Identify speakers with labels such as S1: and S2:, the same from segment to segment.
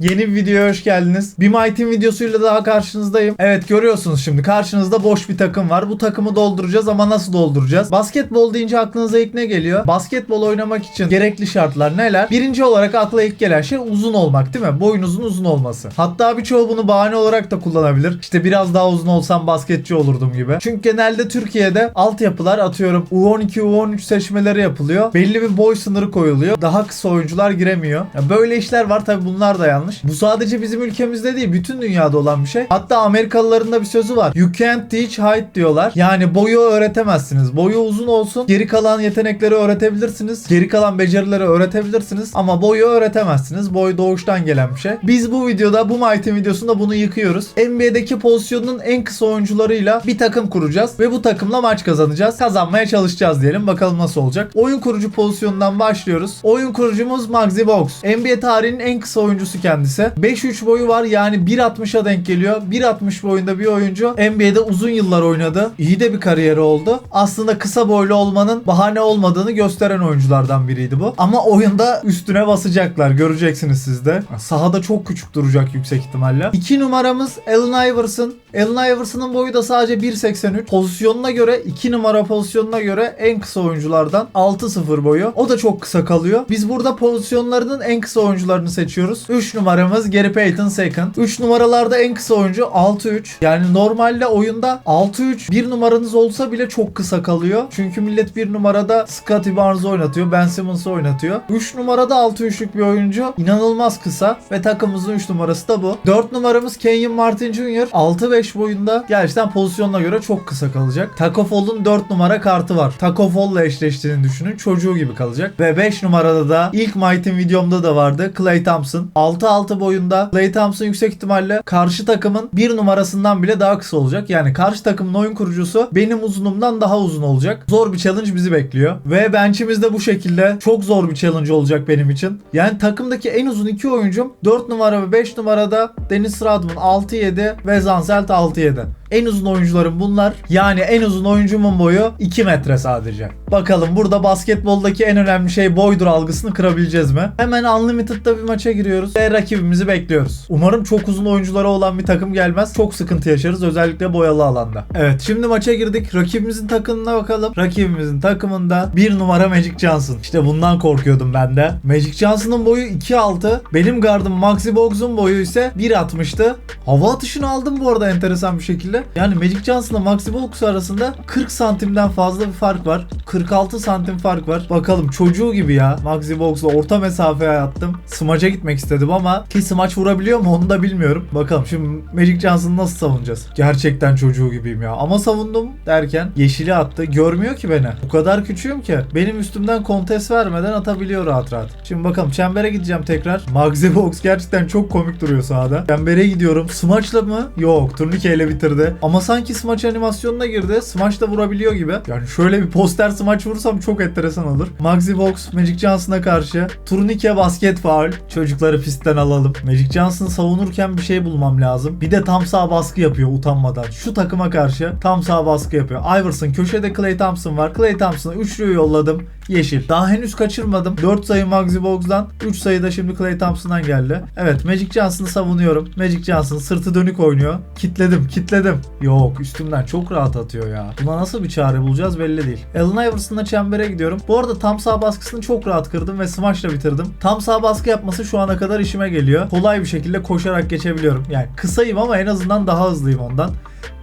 S1: Yeni bir videoya hoş geldiniz. Bir My Team videosuyla daha karşınızdayım. Evet görüyorsunuz şimdi karşınızda boş bir takım var. Bu takımı dolduracağız ama nasıl dolduracağız? Basketbol deyince aklınıza ilk ne geliyor? Basketbol oynamak için gerekli şartlar neler? Birinci olarak akla ilk gelen şey uzun olmak değil mi? Boyunuzun uzun olması. Hatta birçoğu bunu bahane olarak da kullanabilir. İşte biraz daha uzun olsam basketçi olurdum gibi. Çünkü genelde Türkiye'de altyapılar atıyorum U12, U13 seçmeleri yapılıyor. Belli bir boy sınırı koyuluyor. Daha kısa oyuncular giremiyor. Ya böyle işler var tabi bunlar da yanlış. Bu sadece bizim ülkemizde değil bütün dünyada olan bir şey. Hatta Amerikalıların da bir sözü var. You can't teach height diyorlar. Yani boyu öğretemezsiniz. Boyu uzun olsun. Geri kalan yetenekleri öğretebilirsiniz. Geri kalan becerileri öğretebilirsiniz. Ama boyu öğretemezsiniz. Boy doğuştan gelen bir şey. Biz bu videoda bu Team videosunda bunu yıkıyoruz. NBA'deki pozisyonun en kısa oyuncularıyla bir takım kuracağız. Ve bu takımla maç kazanacağız. Kazanmaya çalışacağız diyelim. Bakalım nasıl olacak. Oyun kurucu pozisyonundan başlıyoruz. Oyun kurucumuz Maxi Box. NBA tarihinin en kısa oyuncusu kendisi. 5-3 boyu var yani 1.60'a denk geliyor. 1.60 boyunda bir oyuncu. NBA'de uzun yıllar oynadı. İyi de bir kariyeri oldu. Aslında kısa boylu olmanın bahane olmadığını gösteren oyunculardan biriydi bu. Ama oyunda üstüne basacaklar. Göreceksiniz siz de. Sahada çok küçük duracak yüksek ihtimalle. 2 numaramız Allen Iverson. Allen Iverson'ın boyu da sadece 1.83. Pozisyonuna göre 2 numara pozisyonuna göre en kısa oyunculardan 6-0 boyu. O da çok kısa kalıyor. Biz burada pozisyonlarının en kısa oyuncularını seçiyoruz. 3 numaramız Gary Payton second. 3 numaralarda en kısa oyuncu 6-3. Yani normalde oyunda 6-3 bir numaranız olsa bile çok kısa kalıyor. Çünkü millet bir numarada Scottie Barnes'ı oynatıyor. Ben Simmons'ı oynatıyor. 3 numarada 6-3'lük bir oyuncu. inanılmaz kısa ve takımımızın 3 numarası da bu. 4 numaramız Kenyon Martin Jr. 6-5 boyunda gerçekten pozisyonuna göre çok kısa kalacak. Taco Fall'un 4 numara kartı var. Taco Fall'la eşleştiğini düşünün. Çocuğu gibi kalacak. Ve 5 numarada da ilk Team videomda da vardı. Clay Thompson. 6-6 boyunda. Clay Thompson yüksek ihtimalle karşı takımın bir numarasından bile daha kısa olacak. Yani karşı takımın oyun kurucusu benim uzunluğumdan daha uzun olacak. Zor bir challenge bizi bekliyor. Ve bench'imiz de bu şekilde. Çok zor bir challenge olacak benim için. Yani takımdaki en uzun iki oyuncum 4 numara ve 5 numarada Dennis Rodman 6-7 ve Zanzelt 6-7. En uzun oyuncularım bunlar. Yani en uzun oyuncumun boyu 2 metre sadece. Bakalım burada basketboldaki en önemli şey boydur algısını kırabileceğiz mi? Hemen Unlimited'da bir maça giriyoruz ve rakibimizi bekliyoruz. Umarım çok uzun oyuncuları olan bir takım gelmez. Çok sıkıntı yaşarız özellikle boyalı alanda. Evet şimdi maça girdik. Rakibimizin takımına bakalım. Rakibimizin takımında bir numara Magic Johnson. İşte bundan korkuyordum ben de. Magic Johnson'ın boyu 2.6. Benim gardım Maxi Bogues'un boyu ise 1.60'tı. Hava atışını aldım bu arada enteresan bir şekilde. Yani Magic Johnson'la Maxi Bogues arasında 40 santimden fazla bir fark var. 46 santim fark var. Bakalım çocuğu gibi ya. Maxi Bogues'la orta mesafeye attım. Smaç'a gitmek istedim ama ki smaç vurabiliyor mu onu da bilmiyorum. Bakalım şimdi Magic Johnson'ı nasıl savunacağız? Gerçekten çocuğu gibiyim ya. Ama savundum derken yeşili attı. Görmüyor ki beni. O kadar küçüğüm ki. Benim üstümden kontes vermeden atabiliyor rahat rahat. Şimdi bakalım çembere gideceğim tekrar. Maxi Bogues gerçekten çok komik duruyor sahada. Çembere gidiyorum. Smaç'la mı? Yok. Turnikeyle bitirdi. Ama sanki smaç animasyonuna girdi. Smaç da vurabiliyor gibi. Yani şöyle bir poster smaç vursam çok enteresan olur. Maxi Box Magic Johnson'a karşı. Turnike basket faul. Çocukları pistten alalım. Magic Johnson savunurken bir şey bulmam lazım. Bir de tam sağ baskı yapıyor utanmadan. Şu takıma karşı tam sağ baskı yapıyor. Iverson köşede Clay Thompson var. Clay Thompson'a üçlüyü yolladım. Yeşil. Daha henüz kaçırmadım. 4 sayı Maxi Bogues'dan. 3 sayı da şimdi Clay Thompson'dan geldi. Evet Magic Johnson'ı savunuyorum. Magic Johnson sırtı dönük oynuyor. Kitledim kitledim. Yok üstümden çok rahat atıyor ya. Buna nasıl bir çare bulacağız belli değil. Allen Iverson'la çembere gidiyorum. Bu arada tam sağ baskısını çok rahat kırdım ve smash'la bitirdim. Tam sağ baskı yapması şu ana kadar işime geliyor. Kolay bir şekilde koşarak geçebiliyorum. Yani kısayım ama en azından daha hızlıyım ondan.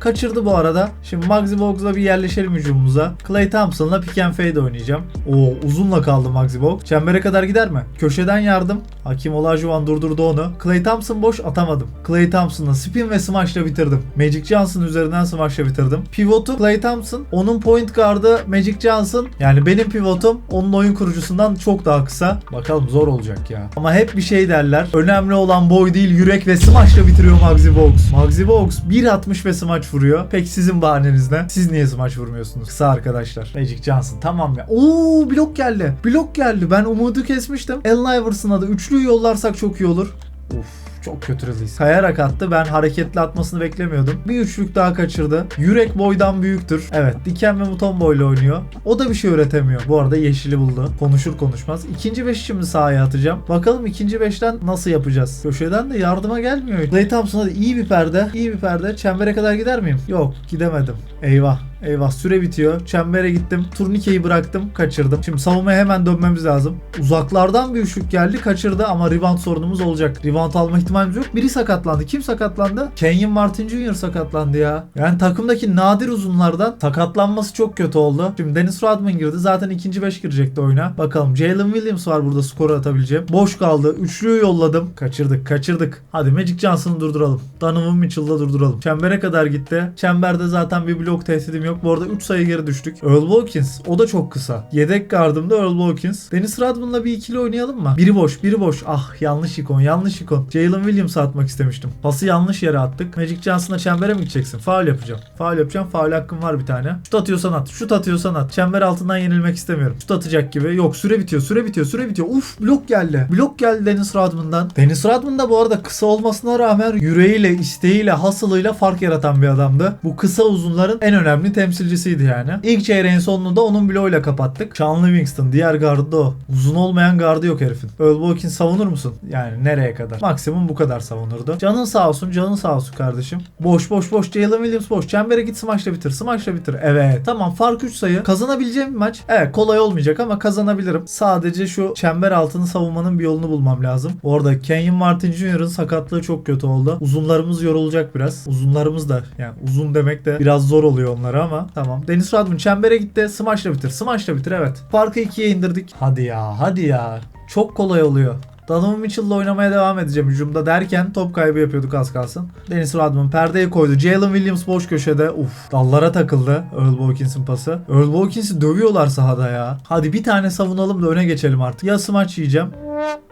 S1: Kaçırdı bu arada. Şimdi Maxi Bogues'la bir yerleşelim hücumumuza. Clay Thompson'la pick and fade oynayacağım. Oo uzunla kaldı Maxi Bogues. Çembere kadar gider mi? Köşeden yardım. Hakim Olajuwon durdurdu onu. Clay Thompson boş atamadım. Clay Thompson'la spin ve smash'la bitirdim. Magic Johnson üzerinden smash'la bitirdim. Pivotu Clay Thompson. Onun point guard'ı Magic Johnson. Yani benim pivotum onun oyun kurucusundan çok daha kısa. Bakalım zor olacak ya. Ama hep bir şey derler. Önemli olan boy değil yürek ve smash'la bitiriyor Maxi Bogues. Maxi Bogues 1.60 ve smaç vuruyor. Peki sizin bahaneniz ne? Siz niye smaç vurmuyorsunuz? Kısa arkadaşlar. Magic Johnson tamam ya. Oo blok geldi. Blok geldi. Ben umudu kesmiştim. Allen Iverson'a da üçlüyü yollarsak çok iyi olur. Uf Çok kötü release. Kayarak attı. Ben hareketli atmasını beklemiyordum. Bir üçlük daha kaçırdı. Yürek boydan büyüktür. Evet. Diken ve Muton boyla oynuyor. O da bir şey üretemiyor. Bu arada yeşili buldu. Konuşur konuşmaz. İkinci beşi şimdi sahaya atacağım. Bakalım ikinci beşten nasıl yapacağız? Köşeden de yardıma gelmiyor. Clay Thompson hadi iyi bir perde. iyi bir perde. Çembere kadar gider miyim? Yok gidemedim. Eyvah. Eyvah süre bitiyor. Çembere gittim. Turnikeyi bıraktım. Kaçırdım. Şimdi savunmaya hemen dönmemiz lazım. Uzaklardan bir üçlük geldi. Kaçırdı ama rebound sorunumuz olacak. Rebound alma ihtimalimiz yok. Biri sakatlandı. Kim sakatlandı? Kenyon Martin Jr. sakatlandı ya. Yani takımdaki nadir uzunlardan sakatlanması çok kötü oldu. Şimdi Dennis Rodman girdi. Zaten ikinci beş girecekti oyuna. Bakalım Jalen Williams var burada skoru atabileceğim. Boş kaldı. Üçlüyü yolladım. Kaçırdık. Kaçırdık. Hadi Magic Johnson'ı durduralım. Donovan Mitchell'da durduralım. Çembere kadar gitti. Çemberde zaten bir blok tehdidim yok. Bu arada 3 sayı geri düştük. Earl Wilkins. O da çok kısa. Yedek gardımda Earl Wilkins. Dennis Rodman'la bir ikili oynayalım mı? Biri boş, biri boş. Ah yanlış ikon, yanlış ikon. Jalen Williams'a atmak istemiştim. Pası yanlış yere attık. Magic Johnson'a çembere mi gideceksin? Faul yapacağım. Faul yapacağım. Faul hakkım var bir tane. Şut atıyorsan at. Şut atıyorsan at. Çember altından yenilmek istemiyorum. Şut atacak gibi. Yok süre bitiyor. Süre bitiyor. Süre bitiyor. Uf blok geldi. Blok geldi Dennis Rodman'dan. Dennis Rodman da bu arada kısa olmasına rağmen yüreğiyle, isteğiyle, hasılıyla fark yaratan bir adamdı. Bu kısa uzunların en önemli temsilcisiydi yani. İlk çeyreğin sonunu da onun bloğuyla kapattık. Sean Livingston diğer gardı o. Uzun olmayan gardı yok herifin. Earl Wilkins savunur musun? Yani nereye kadar? Maksimum bu kadar savunurdu. Canın sağ olsun, canın sağ olsun kardeşim. Boş boş boş. Jalen Williams boş. Çembere git smaçla bitir. Smaçla bitir. Evet. Tamam fark 3 sayı. Kazanabileceğim bir maç. Evet kolay olmayacak ama kazanabilirim. Sadece şu çember altını savunmanın bir yolunu bulmam lazım. Orada Kenyon Martin Jr.'ın sakatlığı çok kötü oldu. Uzunlarımız yorulacak biraz. Uzunlarımız da yani uzun demek de biraz zor oluyor onlara ama tamam. Dennis Rodman çembere gitti. Smaçla bitir. Smaçla bitir evet. Farkı ikiye indirdik. Hadi ya hadi ya. Çok kolay oluyor. Donovan Mitchell'la oynamaya devam edeceğim hücumda derken top kaybı yapıyorduk az kalsın. Dennis Rodman perdeye koydu. Jalen Williams boş köşede. Uf dallara takıldı Earl Wilkins'in pası. Earl Wilkins'i dövüyorlar sahada ya. Hadi bir tane savunalım da öne geçelim artık. Ya smaç yiyeceğim.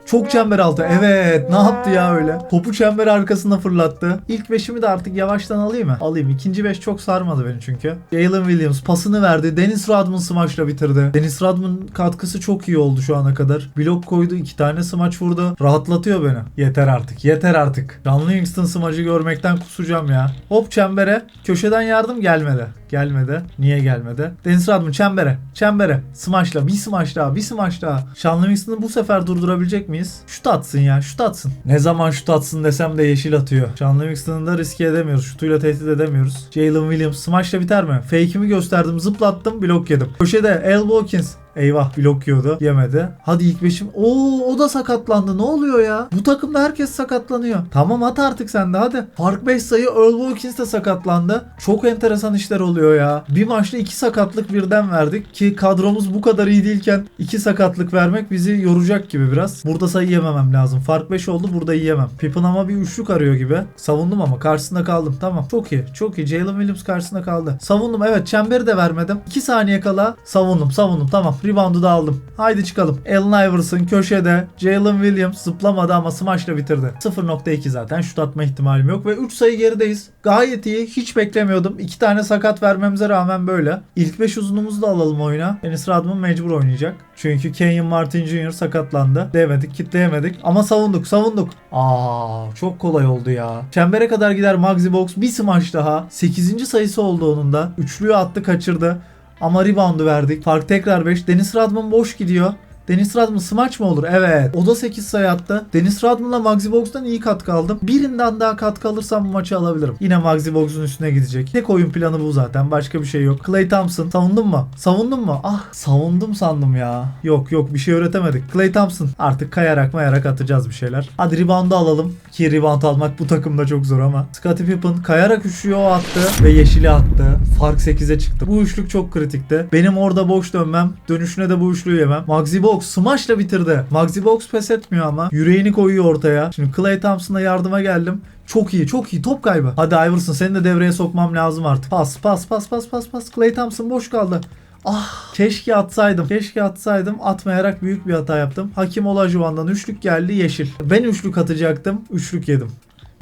S1: Çok çember altı. Evet. Ne yaptı ya öyle? Topu çember arkasına fırlattı. İlk beşimi de artık yavaştan alayım mı? Alayım. İkinci beş çok sarmadı beni çünkü. Jalen Williams pasını verdi. Dennis Rodman smaçla bitirdi. Dennis Rodman katkısı çok iyi oldu şu ana kadar. Blok koydu. iki tane smaç vurdu. Rahatlatıyor beni. Yeter artık. Yeter artık. John Livingston smacı görmekten kusacağım ya. Hop çembere. Köşeden yardım gelmedi. Gelmedi. Niye gelmedi? Dennis Rodman çembere. Çembere. Smaçla. Bir smaç daha. Bir smaç daha. Sean Livingston'ı bu sefer durdurabilecek miyiz? Şut atsın ya. Şut atsın. Ne zaman şut atsın desem de yeşil atıyor. Sean Livingston'ı da riske edemiyoruz. Şutuyla tehdit edemiyoruz. Jalen Williams smaçla biter mi? Fake'imi gösterdim. Zıplattım. Blok yedim. Köşede El Wilkins. Eyvah blok yiyordu. Yemedi. Hadi ilk beşim. Oo o da sakatlandı. Ne oluyor ya? Bu takımda herkes sakatlanıyor. Tamam at artık sen de hadi. Fark 5 sayı Earl Wilkins de sakatlandı. Çok enteresan işler oluyor ya. Bir maçta iki sakatlık birden verdik ki kadromuz bu kadar iyi değilken iki sakatlık vermek bizi yoracak gibi biraz. Burada sayı yememem lazım. Fark 5 oldu burada yiyemem. Pippen ama bir üçlük arıyor gibi. Savundum ama karşısında kaldım. Tamam. Çok iyi. Çok iyi. Jalen Williams karşısında kaldı. Savundum evet. Çemberi de vermedim. 2 saniye kala savundum. Savundum. Tamam. Rebound'u da aldım. Haydi çıkalım. Allen Iverson köşede. Jalen Williams zıplamadı ama smaçla bitirdi. 0.2 zaten. Şut atma ihtimalim yok ve 3 sayı gerideyiz. Gayet iyi. Hiç beklemiyordum. 2 tane sakat vermemize rağmen böyle. İlk 5 uzunumuzu da alalım oyuna. Dennis Rodman mecbur oynayacak. Çünkü Kenyon Martin Jr. sakatlandı. Demedik, kitleyemedik. Ama savunduk, savunduk. Aa, çok kolay oldu ya. Çembere kadar gider Maxi Box. Bir smaç daha. 8. sayısı oldu onun da. Üçlüyü attı, kaçırdı. Ama reboundu verdik. Fark tekrar 5. Dennis Rodman boş gidiyor. Dennis Rodman smaç mı olur? Evet. O da 8 sayı attı. Dennis Rodman'la Maxi Box'tan iyi katkı aldım. Birinden daha katkı alırsam bu maçı alabilirim. Yine Maxi Box'un üstüne gidecek. Tek oyun planı bu zaten. Başka bir şey yok. Clay Thompson. Savundun mu? Savundun mu? Ah savundum sandım ya. Yok yok bir şey öğretemedik. Clay Thompson. Artık kayarak mayarak atacağız bir şeyler. Hadi rebound'u alalım. Ki rebound almak bu takımda çok zor ama. Scottie Pippen kayarak o attı ve yeşili attı. Fark 8'e çıktı. Bu üçlük çok kritikti. Benim orada boş dönmem. Dönüşüne de bu üçlüyü yemem. Maxi Box smaçla bitirdi. Maxi Box pes etmiyor ama. Yüreğini koyuyor ortaya. Şimdi Clay Thompson'a yardıma geldim. Çok iyi çok iyi top kaybı. Hadi Iverson seni de devreye sokmam lazım artık. Pas pas pas pas pas pas. Clay Thompson boş kaldı. Ah keşke atsaydım. Keşke atsaydım. Atmayarak büyük bir hata yaptım. Hakim Olajuwon'dan üçlük geldi yeşil. Ben üçlük atacaktım. Üçlük yedim.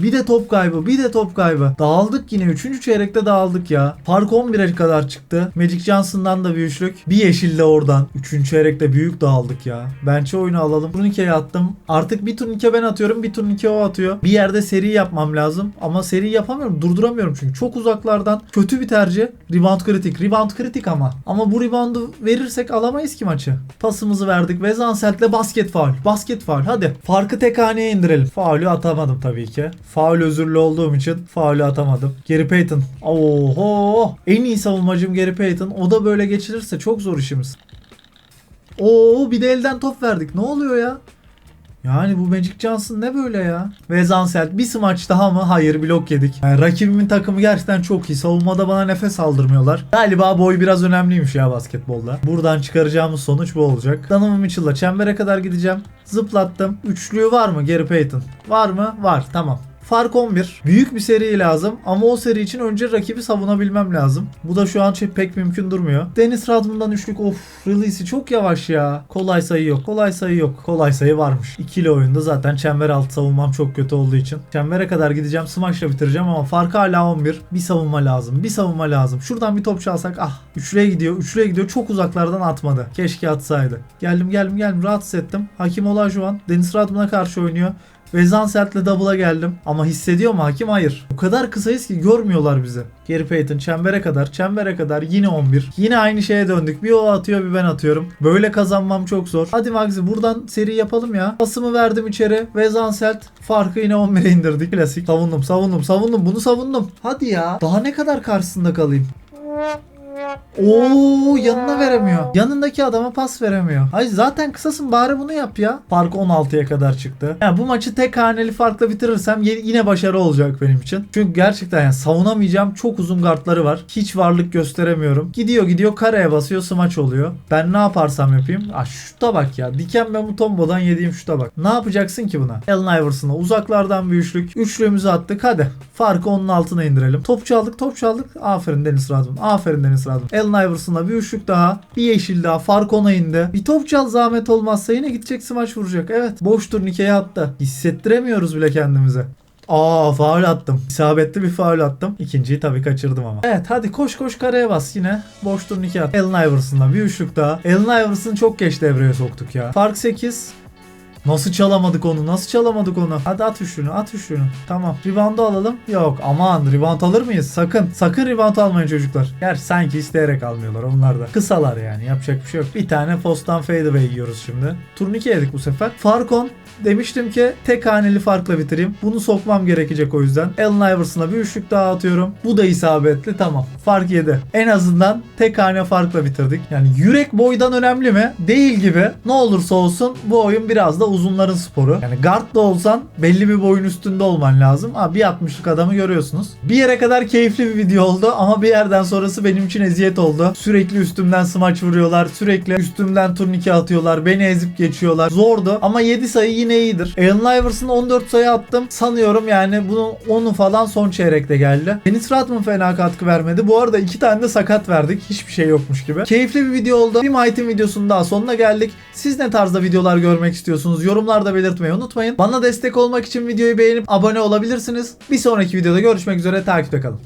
S1: Bir de top kaybı, bir de top kaybı. Dağıldık yine. Üçüncü çeyrekte dağıldık ya. Fark 11'e kadar çıktı. Magic Johnson'dan da bir üçlük. Bir yeşil de oradan. Üçüncü çeyrekte büyük dağıldık ya. Bench'e oyunu alalım. Turnike'ye attım. Artık bir turnike ben atıyorum. Bir turnike o atıyor. Bir yerde seri yapmam lazım. Ama seri yapamıyorum. Durduramıyorum çünkü. Çok uzaklardan. Kötü bir tercih. Rebound kritik. Rebound kritik ama. Ama bu reboundu verirsek alamayız ki maçı. Pasımızı verdik. Ve Zanselt'le basket faul. Basket faul. Hadi. Farkı tek haneye indirelim. Faulü atamadım tabii ki. Faul özürlü olduğum için faulü atamadım. Gary Payton. Oho. En iyi savunmacım Gary Payton. O da böyle geçirirse çok zor işimiz. Oo bir de elden top verdik. Ne oluyor ya? Yani bu Magic Johnson ne böyle ya? Ve Zanselt bir smaç daha mı? Hayır blok yedik. Yani rakibimin takımı gerçekten çok iyi. Savunmada bana nefes aldırmıyorlar. Galiba boy biraz önemliymiş ya basketbolda. Buradan çıkaracağımız sonuç bu olacak. Donovan Mitchell'la çembere kadar gideceğim. Zıplattım. Üçlüğü var mı Gary Payton? Var mı? Var. Tamam. Fark 11. Büyük bir seri lazım ama o seri için önce rakibi savunabilmem lazım. Bu da şu an şey pek mümkün durmuyor. Dennis Rodman'dan üçlük of release'i çok yavaş ya. Kolay sayı yok. Kolay sayı yok. Kolay sayı varmış. İkili oyunda zaten çember altı savunmam çok kötü olduğu için. Çembere kadar gideceğim. Smash'la bitireceğim ama fark hala 11. Bir savunma lazım. Bir savunma lazım. Şuradan bir top çalsak ah. Üçlüye gidiyor. Üçlüye gidiyor. Çok uzaklardan atmadı. Keşke atsaydı. Geldim geldim geldim. Rahatsız ettim. Hakim Olajuwon. Dennis Rodman'a karşı oynuyor. Ve Zanselt'le double'a geldim. Ama hissediyor mu hakim? Hayır. O kadar kısayız ki görmüyorlar bizi. Gary Payton çembere kadar, çembere kadar yine 11. Yine aynı şeye döndük. Bir o atıyor bir ben atıyorum. Böyle kazanmam çok zor. Hadi Magzi buradan seri yapalım ya. Pasımı verdim içeri ve Zanselt farkı yine 11'e indirdik. Klasik. Savundum, savundum, savundum. Bunu savundum. Hadi ya. Daha ne kadar karşısında kalayım? Oo yanına veremiyor. Yanındaki adama pas veremiyor. Ay zaten kısasın bari bunu yap ya. Fark 16'ya kadar çıktı. Yani bu maçı tek haneli farkla bitirirsem yine başarı olacak benim için. Çünkü gerçekten yani savunamayacağım çok uzun guardları var. Hiç varlık gösteremiyorum. Gidiyor gidiyor kareye basıyor smaç oluyor. Ben ne yaparsam yapayım. Ah şuta bak ya. Diken ve Mutombo'dan yediğim şuta bak. Ne yapacaksın ki buna? Allen Iverson'a uzaklardan bir üçlük. Üçlüğümüzü attık hadi. Farkı onun altına indirelim. Top çaldık top çaldık. Aferin Deniz Radman. Aferin Deniz Radman. Allen Iverson'a bir üçlük daha. Bir yeşil daha. Fark ona indi. Bir top çal zahmet olmazsa yine gidecek smaç vuracak. Evet. Boş turnikeyi attı. Hissettiremiyoruz bile kendimize. Aa faul attım. İsabetli bir faul attım. İkinciyi tabii kaçırdım ama. Evet hadi koş koş kareye bas yine. Boş turnike at. Allen Iverson'la bir üçlük daha. Allen Iverson'ı çok geç devreye soktuk ya. Fark 8. Nasıl çalamadık onu? Nasıl çalamadık onu? Hadi at üçlüğünü, at üçlüğünü. Tamam. Rebound'u alalım. Yok aman rebound alır mıyız? Sakın. Sakın rebound almayın çocuklar. Gerçi sanki isteyerek almıyorlar onlar da. Kısalar yani yapacak bir şey yok. Bir tane posttan fadeaway yiyoruz şimdi. Turnike yedik bu sefer. Farkon demiştim ki tek haneli farkla bitireyim. Bunu sokmam gerekecek o yüzden. Allen Iverson'a bir üçlük daha atıyorum. Bu da isabetli tamam. Fark yedi. En azından tek hane farkla bitirdik. Yani yürek boydan önemli mi? Değil gibi. Ne olursa olsun bu oyun biraz da uzunların sporu. Yani guard da olsan belli bir boyun üstünde olman lazım. Ha bir 60'lık adamı görüyorsunuz. Bir yere kadar keyifli bir video oldu ama bir yerden sonrası benim için eziyet oldu. Sürekli üstümden smaç vuruyorlar. Sürekli üstümden turnike atıyorlar. Beni ezip geçiyorlar. Zordu ama 7 sayı yine iyidir. Allen Iverson'a 14 sayı attım. Sanıyorum yani bunun 10'u falan son çeyrekte geldi. Dennis Rodman fena katkı vermedi. Bu arada iki tane de sakat verdik. Hiçbir şey yokmuş gibi. Keyifli bir video oldu. Bir Mighty videosunun daha sonuna geldik. Siz ne tarzda videolar görmek istiyorsunuz? Yorumlarda belirtmeyi unutmayın. Bana destek olmak için videoyu beğenip abone olabilirsiniz. Bir sonraki videoda görüşmek üzere. Takipte kalın.